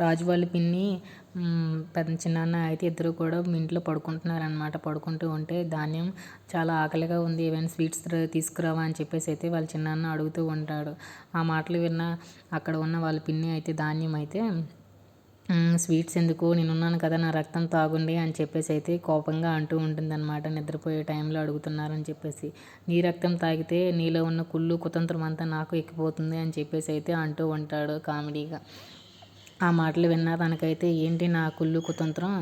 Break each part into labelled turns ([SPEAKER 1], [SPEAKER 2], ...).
[SPEAKER 1] రాజు వాళ్ళ పిన్ని పెద్ద చిన్నాన్న అయితే ఇద్దరు కూడా ఇంట్లో పడుకుంటున్నారనమాట పడుకుంటూ ఉంటే ధాన్యం చాలా ఆకలిగా ఉంది. ఏమైనా స్వీట్స్ తీసుకురావా అని చెప్పేసి అయితే వాళ్ళ చిన్నాన్న అడుగుతూ ఉంటాడు. ఆ మాటలు విన్న అక్కడ ఉన్న వాళ్ళ పిన్ని అయితే ధాన్యం అయితే స్వీట్స్ ఎందుకు? నేనున్నాను కదా నా రక్తం తాగుండి అని చెప్పేసి అయితే కోపంగా అంటూ ఉంటుందన్నమాట. నిద్రపోయే టైంలో అడుగుతున్నారని చెప్పేసి. నీ రక్తం తాగితే నీలో ఉన్న కుళ్ళు కుతంత్రం అంతా నాకు ఎక్కిపోతుంది అని చెప్పేసి అయితే అంటూ ఉంటాడు కామెడీగా. ఆ మాటలు విన్న తనకైతే ఏంటి నా కుళ్ళు కుతంత్రం?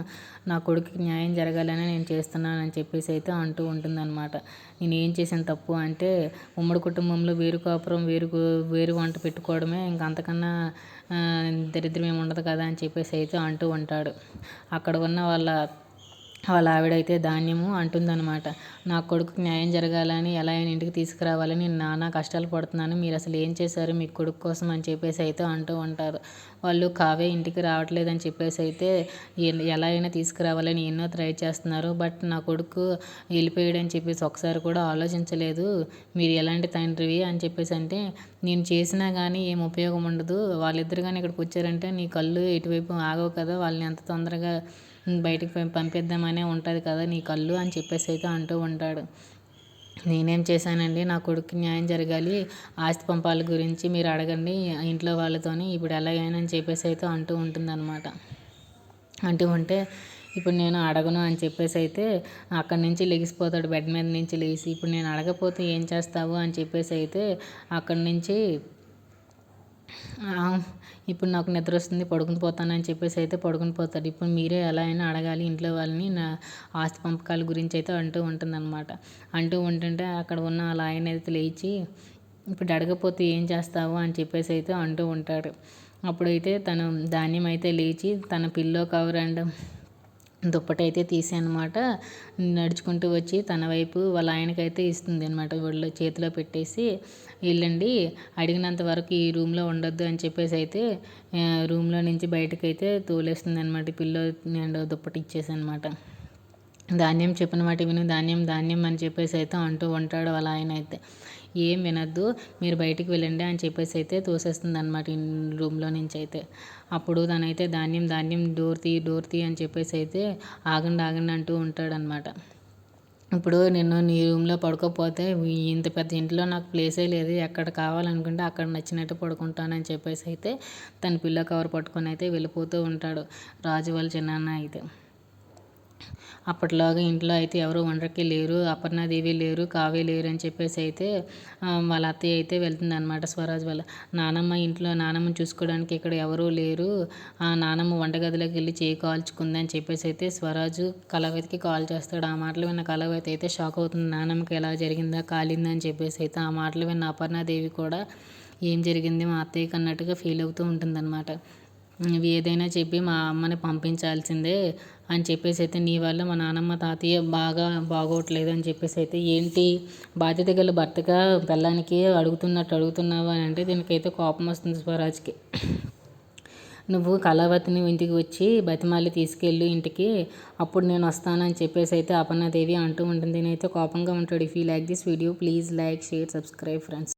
[SPEAKER 1] నా కొడుకుకి న్యాయం జరగాలని నేను చేస్తున్నానని చెప్పేసి అయితే అంటూ ఉంటుందన్నమాట. నేను ఏం చేశాను తప్పు అంటే ఉమ్మడి కుటుంబంలో వేరు కాపురం వేరు వేరు వంట పెట్టుకోవడమే. ఇంకా అంతకన్నా దరిద్రం ఏమి ఉండదు కదా అని చెప్పేసి అయితే అంటూ ఉంటాడు. అక్కడ ఉన్న వాళ్ళ వాళ్ళ ఆవిడైతే ధాన్యము అంటుందన్నమాట. నా కొడుకుకి న్యాయం జరగాలని ఎలా అయినా ఇంటికి తీసుకురావాలని నేను నానా కష్టాలు పడుతున్నాను. మీరు అసలు ఏం చేశారు? మీ కొడుకు కోసం అని చెప్పేసి అయితే అంటూ ఉంటారు. వాళ్ళు కావే ఇంటికి రావట్లేదని చెప్పేసి అయితే ఎలా అయినా తీసుకురావాలని ఎన్నో ట్రై చేస్తున్నారు. బట్ నా కొడుకు వెళ్ళిపోయాడని చెప్పేసి ఒకసారి కూడా ఆలోచించలేదు. మీరు ఎలాంటి తండ్రివి అని చెప్పేసి అంటే నేను చేసినా కానీ ఏం ఉపయోగం ఉండదు. వాళ్ళిద్దరు కానీ ఇక్కడికి వచ్చారంటే నీ కళ్ళు ఎటువైపు ఆగవు కదా. వాళ్ళని ఎంత తొందరగా బయటికి పంపిద్దామనే ఉంటుంది కదా నీ కళ్ళు అని చెప్పేసి అయితే అంటూ ఉంటాడు. నేనేం చేశానండి నా కొడుకు న్యాయం జరగాలి ఆస్తి పంపాల గురించి మీరు అడగండి ఇంట్లో వాళ్ళతోని ఇప్పుడు ఎలాగైనా అని చెప్పేసి అయితే అంటూ ఉంటుందన్నమాట. అంటూ ఉంటే ఇప్పుడు నేను అడగను అని చెప్పేసి అయితే అక్కడి నుంచి లెగిసిపోతాడు బెడ్ మీద నుంచి లేచి ఇప్పుడు నేను అడగపోతే ఏం చేస్తావు అని చెప్పేసి అయితే అక్కడి నుంచి ఇప్పుడు నాకు నిద్ర వస్తుంది పడుకుని పోతానని చెప్పేసి అయితే పడుకుని పోతాడు. ఇప్పుడు మీరే ఎలా అయినా అడగాలి ఇంట్లో వాళ్ళని నా ఆస్తి పంపకాల గురించి అయితే అంటూ ఉంటుందన్నమాట. అంటూ ఉంటుంటే అక్కడ ఉన్న అలా ఆయన అయితే లేచి ఇప్పుడు అడగపోతే ఏం చేస్తావు? అని చెప్పేసి అయితే అంటూ ఉంటాడు. అప్పుడైతే తను ధాన్యం అయితే లేచి తన పిల్లో కవర్ అండ్ దుప్పటైతే అయితే అనమాట నడుచుకుంటూ వచ్చి తన వైపు వాళ్ళ ఆయనకైతే ఇస్తుంది అనమాట ఒళ్ళో చేతిలో పెట్టేసి. వెళ్ళండి అడిగినంత వరకు ఈ రూమ్లో ఉండొద్దు అని చెప్పేసి అయితే రూమ్లో నుంచి బయటకైతే తోలేస్తుంది అనమాట పిల్లో అండ్ దుప్పటి ఇచ్చేసి అనమాట ధాన్యం చెప్పిన మాట విను ధాన్యం ధాన్యం అని చెప్పేసి అయితే అంటూ ఉంటాడు అలా ఆయన అయితే. ఏం వినొద్దు మీరు బయటికి వెళ్ళండి అని చెప్పేసి అయితే తోసేస్తుంది అనమాట రూమ్లో నుంచి అయితే. అప్పుడు తనైతే ధాన్యం ధాన్యం డోర్ తీ డోర్ తీ అని చెప్పేసి అయితే ఆగండి ఆగండి అంటూ ఉంటాడనమాట ఇప్పుడు నేను నీ రూమ్లో పడుకోకపోతే ఇంత పెద్ద ఇంట్లో నాకు ప్లేసే లేదు ఎక్కడ కావాలనుకుంటే అక్కడ నచ్చినట్టు పడుకుంటానని చెప్పేసి అయితే తన పిల్లో కవర్ పట్టుకొని అయితే వెళ్ళిపోతూ ఉంటాడు రాజు వాళ్ళ చిన్నాన్న అయితే. అప్పట్లాగా ఇంట్లో అయితే ఎవరు వంటకి లేరు అపర్ణాదేవి లేరు కావ్య లేరు అని చెప్పేసి అయితే వాళ్ళ అత్తయ్య అయితే వెళ్తుంది అనమాట స్వరాజ్ వాళ్ళ. నానమ్మ ఇంట్లో నానమ్మ చూసుకోవడానికి ఇక్కడ ఎవరూ లేరు. ఆ నానమ్మ వంటగదిలోకి వెళ్ళి చేయి కాల్చుకుంది అని చెప్పేసి అయితే స్వరాజు కలవతికి కాల్ చేస్తాడు. ఆ మాటలు విన్న కలవతి అయితే షాక్ అవుతుంది. నానమ్మకి ఎలా జరిగిందా కాలిందా అని చెప్పేసి అయితే ఆ మాటలు విన్న అపర్ణాదేవి కూడా ఏం జరిగింది? మా అత్తయ్యకి అన్నట్టుగా ఫీల్ అవుతూ ఉంటుందన్నమాట. నువ్వు ఏదైనా చెప్పి మా అమ్మని పంపించాల్సిందే అని చెప్పేసి అయితే నీ వల్ల మా నాన్నమ్మ తాతయ్య బాగా బాగోట్లేదు అని చెప్పేసి అయితే ఏంటి బాధ్యత గల భర్తగా పెళ్ళానికి అడుగుతున్నట్టు అడుగుతున్నావు అని అంటే దీనికైతే కోపం వస్తుంది స్వరాజ్కి. నువ్వు కళావతిని ఇంటికి వచ్చి బతిమాలి తీసుకెళ్ళు ఇంటికి అప్పుడు నేను వస్తానని చెప్పేసి అయితే అపర్ణాదేవి అంటూ ఉంటుంది. నేనైతే కోపంగా ఉంటాడు. If you like this video please like share subscribe friends